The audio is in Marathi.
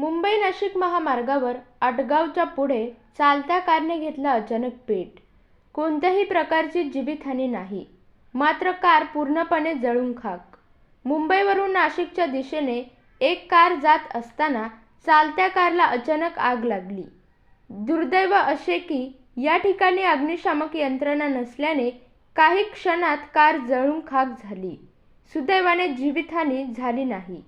मुंबई नाशिक महामार्गावर आटगावच्या पुढे चालत्या कारने घेतला अचानक पेट कोणत्याही प्रकारची जीवितहानी नाही. मात्र कार पूर्णपणे जळून खाक. मुंबईवरून नाशिकच्या दिशेने एक कार जात असताना चालत्या कारला अचानक आग लागली. दुर्दैव असे की या ठिकाणी अग्निशामक यंत्रणा नसल्याने काही क्षणात कार जळून खाक झाली. सुदैवाने जीवितहानी झाली नाही.